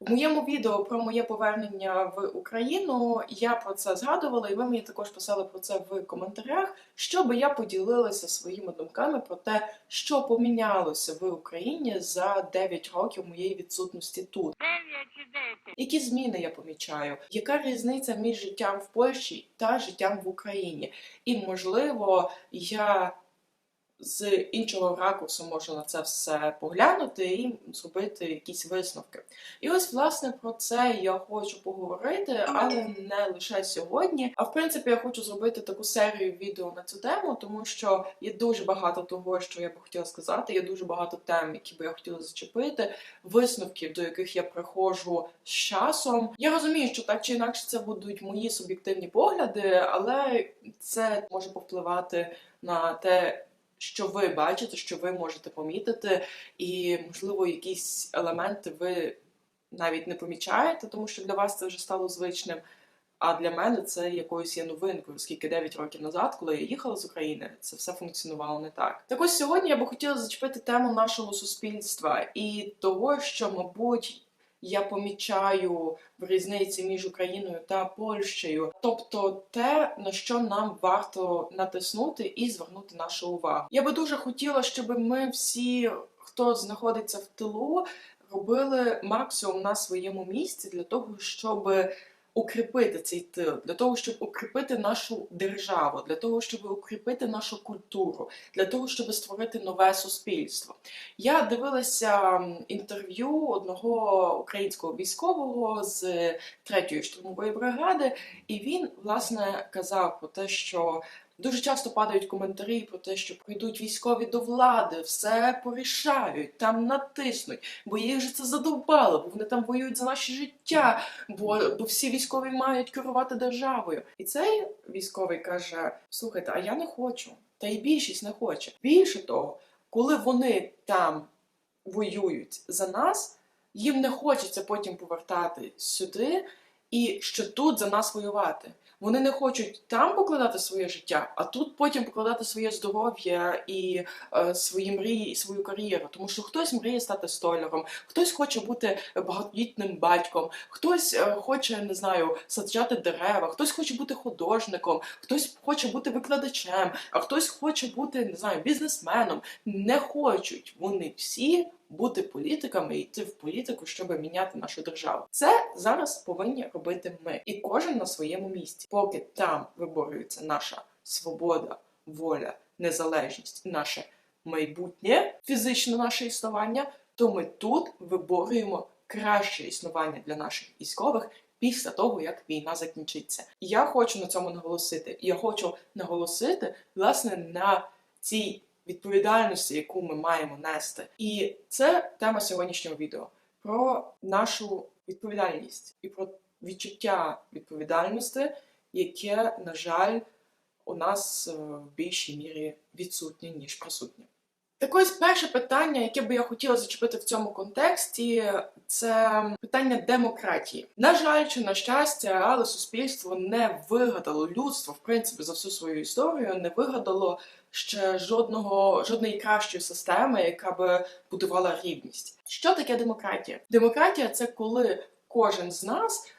В моєму відео про моє повернення в Україну я про це згадувала, і ви мені також писали про це в коментарях, щоб я поділилася своїми думками про те, що помінялося в Україні за 9 років моєї відсутності тут. Які зміни я помічаю? Яка різниця між життям в Польщі та життям в Україні? І можливо, я з іншого ракурсу можу на це все поглянути і зробити якісь висновки. І ось власне про це я хочу поговорити, але не лише сьогодні. А в принципі, я хочу зробити таку серію відео на цю тему, тому що є дуже багато того, що я би хотіла сказати. Є дуже багато тем, які би я хотіла зачепити, висновків, до яких я приходжу з часом. Я розумію, що так чи інакше це будуть мої суб'єктивні погляди, але це може повпливати на те. Що ви бачите, що ви можете помітити, і можливо якісь елементи ви навіть не помічаєте, тому що для вас це вже стало звичним. А для мене це якоюсь є новинкою, оскільки 9 років назад, коли я їхала з України, це все функціонувало не так. Так ось сьогодні я би хотіла зачепити тему нашого суспільства і того, що, мабуть, я помічаю в різниці між Україною та Польщею, тобто те, на що нам варто натиснути і звернути нашу увагу. Я би дуже хотіла, щоб ми всі, хто знаходиться в тилу, робили максимум на своєму місці для того, щоб укріпити цей тил, для того, щоб укріпити нашу державу, для того, щоб укріпити нашу культуру, для того, щоб створити нове суспільство. Я дивилася інтерв'ю одного українського військового з третьої штурмової бригади, і він власне казав про те, що Дуже часто падають коментарі про те, що прийдуть військові до влади, все порішають, там натиснуть, бо їх же це задовбало, бо вони там воюють за наше життя, бо, бо всі військові мають керувати державою. І цей військовий каже: слухайте, а я не хочу. Та й більшість не хоче. Більше того, коли вони там воюють за нас, їм не хочеться потім повертати сюди і ще тут за нас воювати. Вони не хочуть там покладати своє життя, а тут потім покладати своє здоров'я і е, свої мрії, і свою кар'єру. Тому що хтось мріє стати столяром, хтось хоче бути багатодітним батьком, хтось е, хоче, не знаю, саджати дерева, хтось хоче бути художником, хтось хоче бути викладачем, а хтось хоче бути, не знаю, бізнесменом. Не хочуть вони всі бути політиками і йти в політику, щоб міняти нашу державу. Це зараз повинні робити ми, і кожен на своєму місці. Поки там виборюється наша свобода, воля, незалежність наше майбутнє, фізичне наше існування, то ми тут виборюємо краще існування для наших військових. Після того, як війна закінчиться, я хочу на цьому наголосити. Я хочу наголосити власне на цій відповідальності, яку ми маємо нести. І це тема сьогоднішнього відео про нашу відповідальність і про відчуття відповідальності, яке, на жаль, у нас е, в більшій мірі відсутнє, ніж присутнє. Так ось перше питання, яке би я хотіла зачепити в цьому контексті, це питання демократії. На жаль, чи на щастя, але суспільство не вигадало людство, в принципі, за всю свою історію не вигадало ще жодного жодної кращої системи, яка би будувала рівність. Що таке демократія? Демократія це коли кожен з нас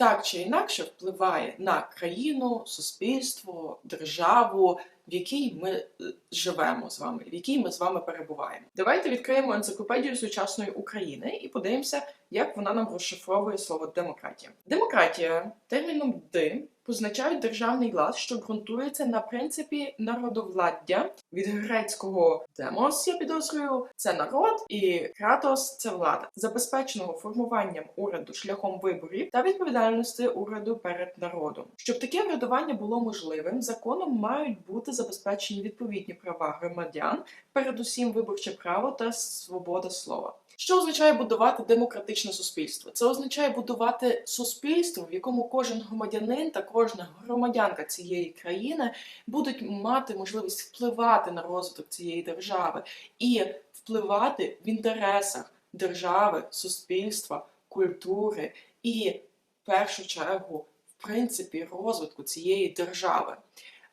так чи інакше впливає на країну, суспільство, державу, в якій ми е, живемо з вами, в якій ми з вами перебуваємо. Давайте відкриємо енциклопедію сучасної України і подивимося, як вона нам розшифровує слово демократія. Демократія терміном «ди» позначають державний лад, що ґрунтується на принципі народовладдя від грецького демос, я підозрюю, це народ, і кратос це влада, забезпеченого формуванням уряду шляхом виборів та відповідальності уряду перед народом. Щоб таке врядування було можливим, законом мають бути забезпечені відповідні права громадян, передусім виборче право та свобода слова. Що означає будувати демократичне суспільство? Це означає будувати суспільство, в якому кожен громадянин та кожна громадянка цієї країни будуть мати можливість впливати на розвиток цієї держави і впливати в інтересах держави, суспільства, культури і в першу чергу, в принципі, розвитку цієї держави.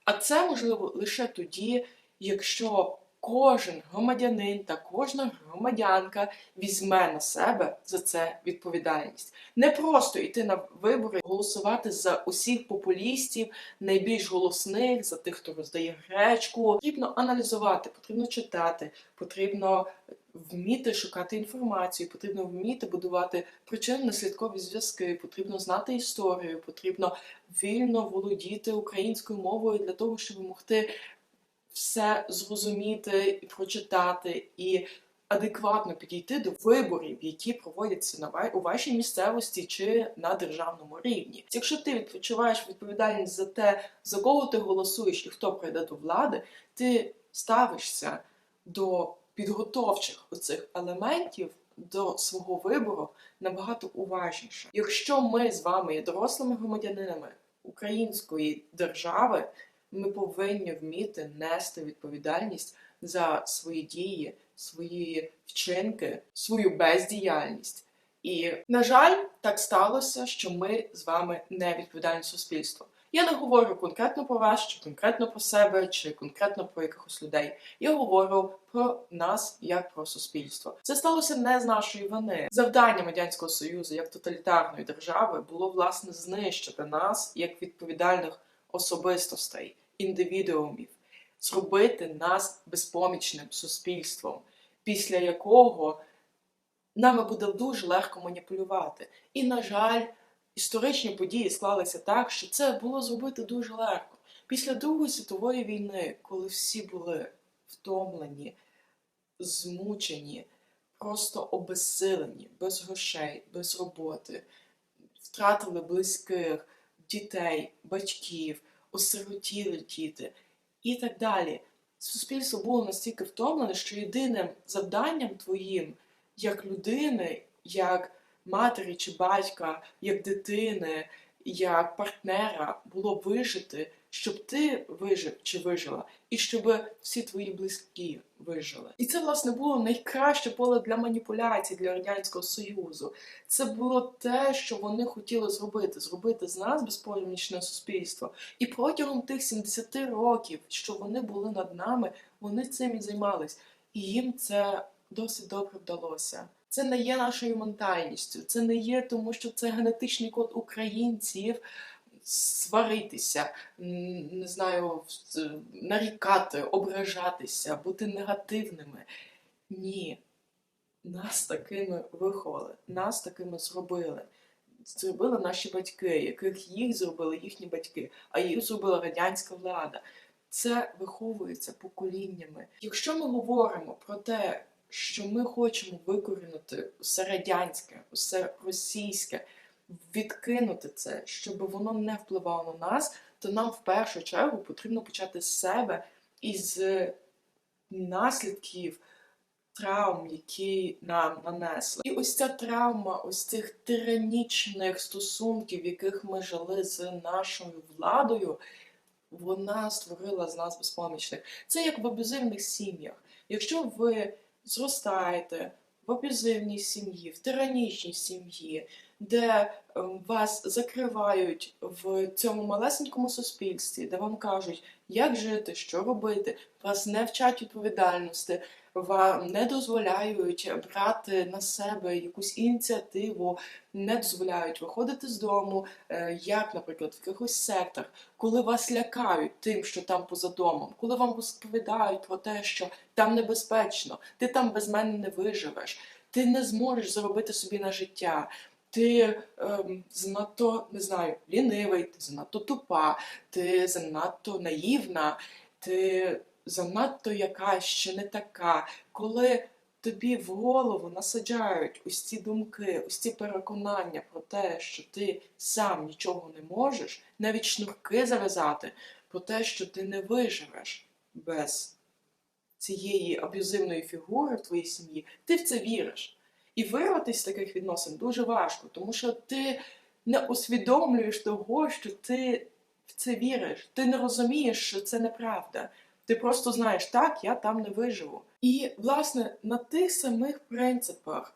А це можливо лише тоді, якщо кожен громадянин та кожна громадянка візьме на себе за це відповідальність. Не просто йти на вибори, голосувати за усіх популістів, найбільш голосних, за тих, хто роздає гречку. Потрібно аналізувати, потрібно читати, потрібно вміти шукати інформацію, потрібно вміти будувати причинно-наслідкові зв'язки, потрібно знати історію, потрібно вільно володіти українською мовою для того, щоб могти все зрозуміти і прочитати і адекватно підійти до виборів, які проводяться на у вашій місцевості чи на державному рівні. Якщо ти відчуваєш відповідальність за те, за кого ти голосуєш і хто прийде до влади, ти ставишся до підготовчих оцих елементів до свого вибору набагато уважніше. Якщо ми з вами є дорослими громадянинами української держави, ми повинні вміти нести відповідальність за свої дії, свої вчинки, свою бездіяльність. І, на жаль, так сталося, що ми з вами не відповідальне суспільство. Я не говорю конкретно про вас, чи конкретно про себе, чи конкретно про якихось людей. Я говорю про нас як про суспільство. Це сталося не з нашої вини. Завданням радянського союзу як тоталітарної держави було власне знищити нас як відповідальних особистостей, індивідуумів, зробити нас безпомічним суспільством, після якого нами буде дуже легко маніпулювати. І, на жаль, історичні події склалися так, що це було зробити дуже легко. Після Другої світової війни, коли всі були втомлені, змучені, просто обезсилені, без грошей, без роботи, втратили близьких, дітей, батьків, осиротіли діти і так далі. Суспільство було настільки втомлене, що єдиним завданням твоїм, як людини, як матері чи батька, як дитини, як партнера, було вижити, щоб ти вижив чи вижила, і щоб всі твої близькі вижили. І це, власне, було найкраще поле для маніпуляцій для радянського союзу. Це було те, що вони хотіли зробити зробити з нас безпомічне суспільство. І протягом тих 70 років, що вони були над нами, вони цим і займались. І їм це досить добре вдалося. Це не є нашою ментальністю, це не є тому, що це генетичний код українців сваритися, не знаю, нарікати, ображатися, бути негативними. Ні. Нас такими виховали, нас такими зробили. Зробили наші батьки, яких їх зробили їхні батьки, а їх зробила радянська влада. Це виховується поколіннями. Якщо ми говоримо про те, що ми хочемо викорінити все радянське, все російське, відкинути це, щоб воно не впливало на нас, то нам в першу чергу потрібно почати з себе і з наслідків травм, які нам нанесли. І ось ця травма, ось цих тиранічних стосунків, в яких ми жили з нашою владою, вона створила з нас безпомічних. Це як в аб'юзивних сім'ях. Якщо ви зростаєте в аб'юзивній сім'ї, в тиранічній сім'ї, де ем, вас закривають в цьому малесенькому суспільстві, де вам кажуть, як жити, що робити, вас не вчать відповідальності, вам не дозволяють брати на себе якусь ініціативу, не дозволяють виходити з дому, е, як, наприклад, в якихось сектах, коли вас лякають тим, що там поза домом, коли вам розповідають про те, що там небезпечно, ти там без мене не виживеш, ти не зможеш заробити собі на життя. Ти ем, занадто не знаю, лінивий, ти занадто тупа, ти занадто наївна, ти занадто якась ще не така. Коли тобі в голову насаджають ось ці думки, ось ці переконання про те, що ти сам нічого не можеш, навіть шнурки зав'язати, про те, що ти не виживеш без цієї аб'юзивної фігури в твоїй сім'ї, ти в це віриш. І вирватися з таких відносин дуже важко, тому що ти не усвідомлюєш того, що ти в це віриш. Ти не розумієш, що це неправда. Ти просто знаєш, так, я там не виживу. І, власне, на тих самих принципах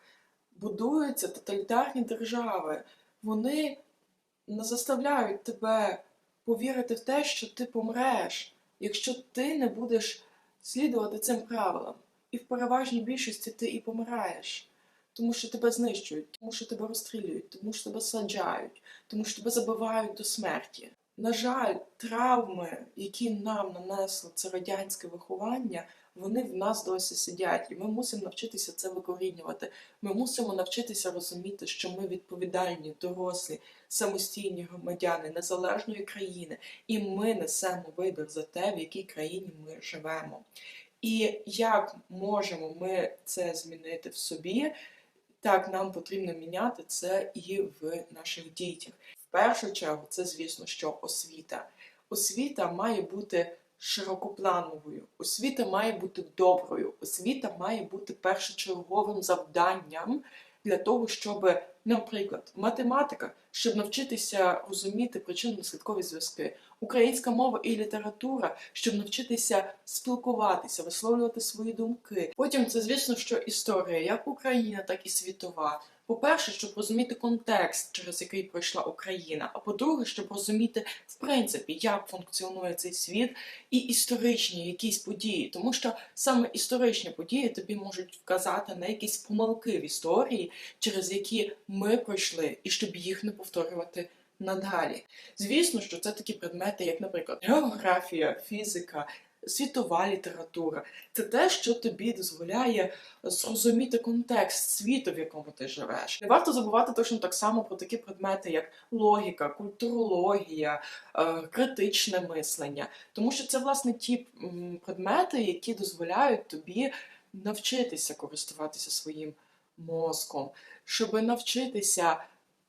будуються тоталітарні держави. Вони не заставляють тебе повірити в те, що ти помреш, якщо ти не будеш слідувати цим правилам. І в переважній більшості ти і помираєш. Тому що тебе знищують, тому що тебе розстрілюють, тому що тебе саджають, тому що тебе забивають до смерті. На жаль, травми, які нам нанесло це радянське виховання, вони в нас досі сидять, і ми мусимо навчитися це викорінювати. Ми мусимо навчитися розуміти, що ми відповідальні, дорослі, самостійні громадяни незалежної країни, і ми несемо вибір за те, в якій країні ми живемо. І як можемо ми це змінити в собі? Так, нам потрібно міняти це і в наших дітях. В першу чергу, це звісно, що освіта. Освіта має бути широкоплановою, освіта має бути доброю, освіта має бути першочерговим завданням для того, щоб, наприклад, математика, щоб навчитися розуміти причинно-наслідкові зв'язки, українська мова і література, щоб навчитися спілкуватися, висловлювати свої думки. Потім це, звісно, що історія, як Україна, так і світова. По-перше, щоб розуміти контекст, через який пройшла Україна. А по-друге, щоб розуміти, в принципі, як функціонує цей світ, і історичні якісь події, тому що саме історичні події тобі можуть вказати на якісь помилки в історії, через які ми пройшли, і щоб їх не повторювати надалі. Звісно, що це такі предмети, як, наприклад, географія, фізика. Світова література це те, що тобі дозволяє зрозуміти контекст світу, в якому ти живеш. Не варто забувати точно так само про такі предмети, як логіка, культурологія, е, критичне мислення, тому що це власне ті предмети, які дозволяють тобі навчитися користуватися своїм мозком, щоб навчитися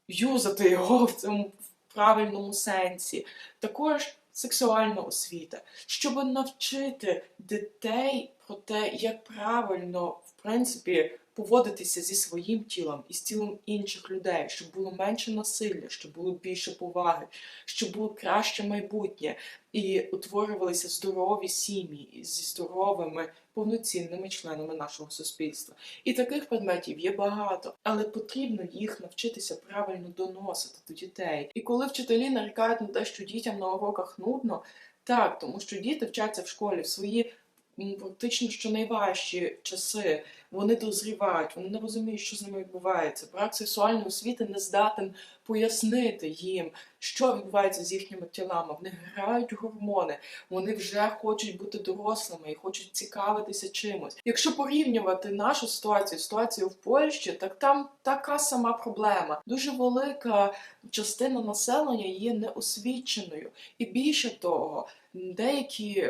юзати його в цьому правильному сенсі. Також сексуальна освіта, щоб навчити дітей про те, як правильно в принципі поводитися зі своїм тілом і з тілом інших людей, щоб було менше насилля, щоб було більше поваги, щоб було краще майбутнє і утворювалися здорові сім'ї зі здоровими повноцінними членами нашого суспільства. І таких предметів є багато, але потрібно їх навчитися правильно доносити до дітей. І коли вчителі нарікають на те, що дітям на уроках нудно, так, тому що діти вчаться в школі в свої м, практично що найважчі часи. Вони дозрівають, вони не розуміють, що з ними відбувається. Брак сексуальної освіти не здатен пояснити їм, що відбувається з їхніми тілами. В них грають гормони, вони вже хочуть бути дорослими і хочуть цікавитися чимось. Якщо порівнювати нашу ситуацію, ситуацію в Польщі, так там така сама проблема. Дуже велика частина населення є неосвіченою, і більше того, деякі.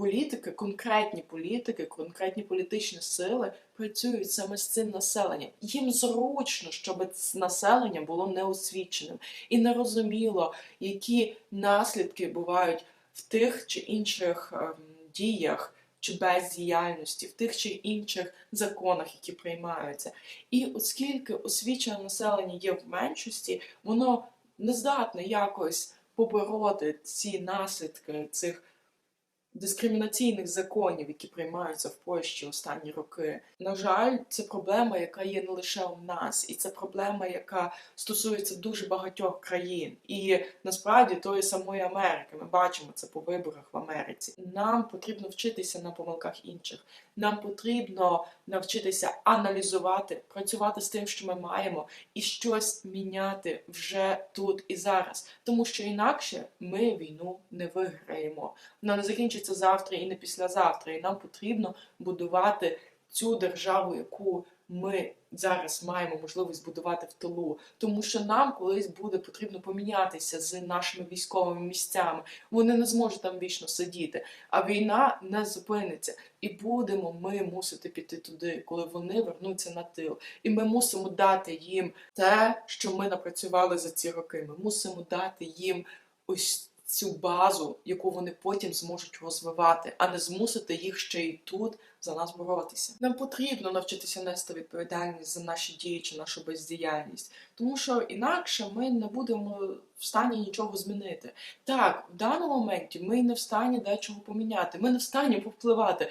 Політики, конкретні політики, конкретні політичні сили працюють саме з цим населенням. Їм зручно, щоб населення було неосвіченим і не розуміло, які наслідки бувають в тих чи інших ем, діях чи бездіяльності, в тих чи інших законах, які приймаються. І оскільки освічене населення є в меншості, воно не здатне якось побороти ці наслідки цих дискримінаційних законів, які приймаються в Польщі останні роки. На жаль, це проблема, яка є не лише у нас, і це проблема, яка стосується дуже багатьох країн. І насправді тої самої Америки. Ми бачимо це по виборах в Америці. Нам потрібно вчитися на помилках інших. Нам потрібно навчитися аналізувати, працювати з тим, що ми маємо, і щось міняти вже тут і зараз. Тому що інакше ми війну не виграємо. Вона не закінчиться завтра і не післязавтра. І нам потрібно будувати цю державу, яку ми зараз маємо можливість будувати в тилу, тому що нам колись буде потрібно помінятися з нашими військовими місцями. Вони не зможуть там вічно сидіти, а війна не зупиниться. І будемо ми мусити піти туди, коли вони вернуться на тил. І ми мусимо дати їм те, що ми напрацювали за ці роки. Ми мусимо дати їм ось цю базу, яку вони потім зможуть розвивати, а не змусити їх ще й тут за нас боротися. Нам потрібно навчитися нести відповідальність за наші дії чи нашу бездіяльність, тому що інакше ми не будемо в стані нічого змінити. Так, в даному моменті ми не в стані дечого поміняти, ми не в стані повпливати.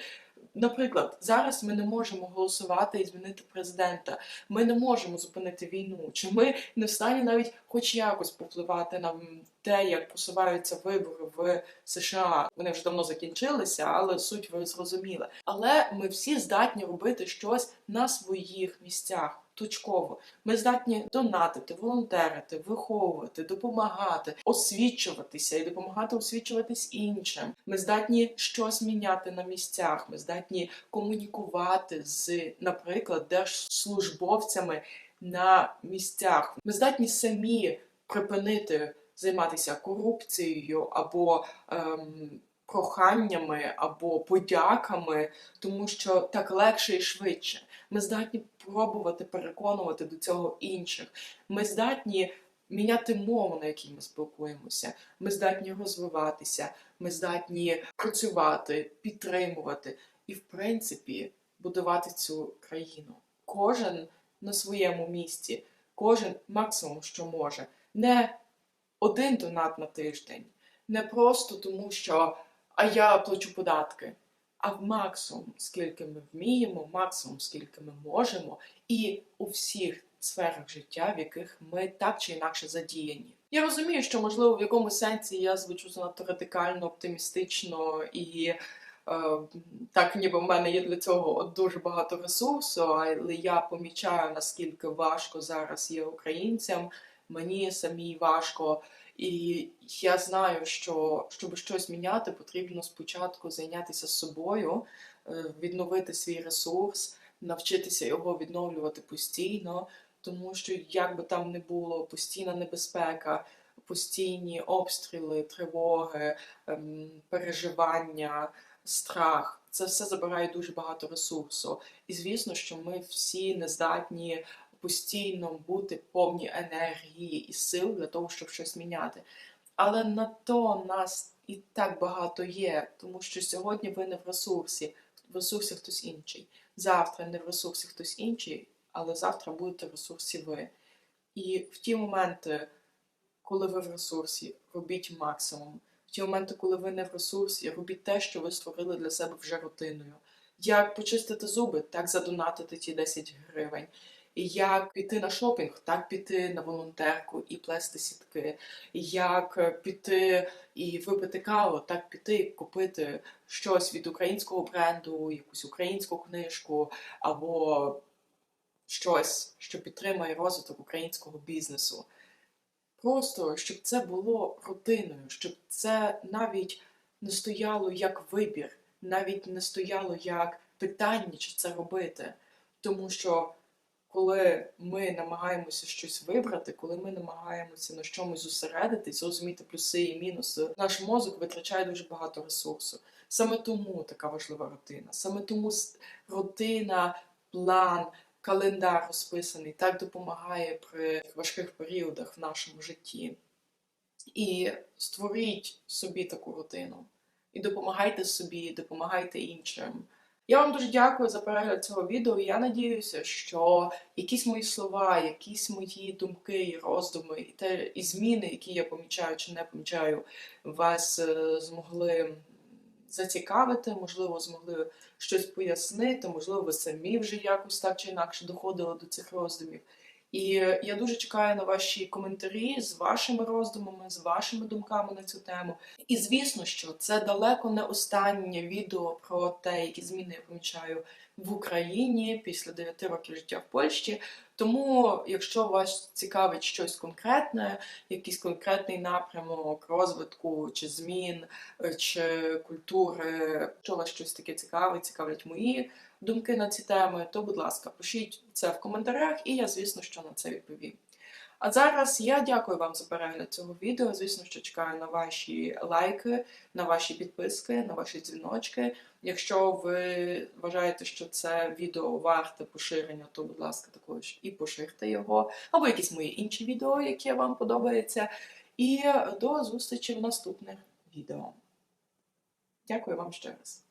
Наприклад, зараз ми не можемо голосувати і змінити президента. Ми не можемо зупинити війну. Чи ми не в стані навіть хоч якось попливати на те, як просуваються вибори в США? Вони вже давно закінчилися, але суть ви зрозуміли. Але ми всі здатні робити щось на своїх місцях. Точково ми здатні донатити, волонтерити, виховувати, допомагати, освічуватися і допомагати освічуватись іншим. Ми здатні щось міняти на місцях. Ми здатні комунікувати з, наприклад, держслужбовцями на місцях. Ми здатні самі припинити займатися корупцією або ем, проханнями або подяками, тому що так легше і швидше. Ми здатні пробувати переконувати до цього інших. Ми здатні міняти мову, на якій ми спілкуємося. Ми здатні розвиватися, ми здатні працювати, підтримувати і, в принципі, будувати цю країну. Кожен на своєму місці, кожен максимум, що може. Не один донат на тиждень, не просто тому, що а я плачу податки, а в максимум, скільки ми вміємо, максимум, скільки ми можемо, і у всіх сферах життя, в яких ми так чи інакше задіяні. Я розумію, що можливо в якомусь сенсі я звучу занадто радикально, оптимістично і е, так, ніби в мене є для цього дуже багато ресурсу, але я помічаю наскільки важко зараз є українцям. Мені самій важко. І я знаю, що щоб щось міняти, потрібно спочатку зайнятися собою, е, відновити свій ресурс, навчитися його відновлювати постійно, тому що як би там не було, постійна небезпека, постійні обстріли, тривоги, ем, переживання, страх. Це все забирає дуже багато ресурсу. І звісно, що ми всі не здатні постійно бути повні енергії і сил для того, щоб щось міняти. Але на то нас і так багато є, тому що сьогодні ви не в ресурсі, в ресурсі хтось інший. Завтра не в ресурсі хтось інший, але завтра будете в ресурсі ви. І в ті моменти, коли ви в ресурсі, робіть максимум. В ті моменти, коли ви не в ресурсі, робіть те, що ви створили для себе вже рутиною. Як почистити зуби, так задонатити ті 10 гривень. Як піти на шопінг, так піти на волонтерку і плести сітки, як піти і випити каву, так піти і купити щось від українського бренду, якусь українську книжку або щось, що підтримує розвиток українського бізнесу. Просто щоб це було рутиною, щоб це навіть не стояло як вибір, навіть не стояло як питання, чи це робити. Тому що коли ми намагаємося щось вибрати, коли ми намагаємося на чомусь зосередитись, зрозуміти плюси і мінуси, наш мозок витрачає дуже багато ресурсу. Саме тому така важлива рутина. Саме тому рутина, план, календар розписаний так допомагає при важких періодах в нашому житті. І створіть собі таку рутину. І допомагайте собі, допомагайте іншим. Я вам дуже дякую за перегляд цього відео. Я надіюся, що якісь мої слова, якісь мої думки і роздуми, і те і зміни, які я помічаю чи не помічаю, вас е, змогли зацікавити, можливо, змогли щось пояснити, можливо, ви самі вже якось так чи інакше доходили до цих роздумів. І я дуже чекаю на ваші коментарі з вашими роздумами, з вашими думками на цю тему. І звісно, що це далеко не останнє відео про те, які зміни я помічаю в Україні після 9 років життя в Польщі. Тому, якщо вас цікавить щось конкретне, якийсь конкретний напрямок розвитку чи змін, чи культури, якщо вас щось таке цікавить, цікавлять мої думки на ці теми, то, будь ласка, пишіть це в коментарях, і я, звісно, що на це відповім. А зараз я дякую вам за перегляд цього відео. Звісно, що чекаю на ваші лайки, на ваші підписки, на ваші дзвіночки. Якщо ви вважаєте, що це відео варте поширення, то, будь ласка, також і поширте його, або якісь мої інші відео, які вам подобаються. І до зустрічі в наступних відео. Дякую вам ще раз.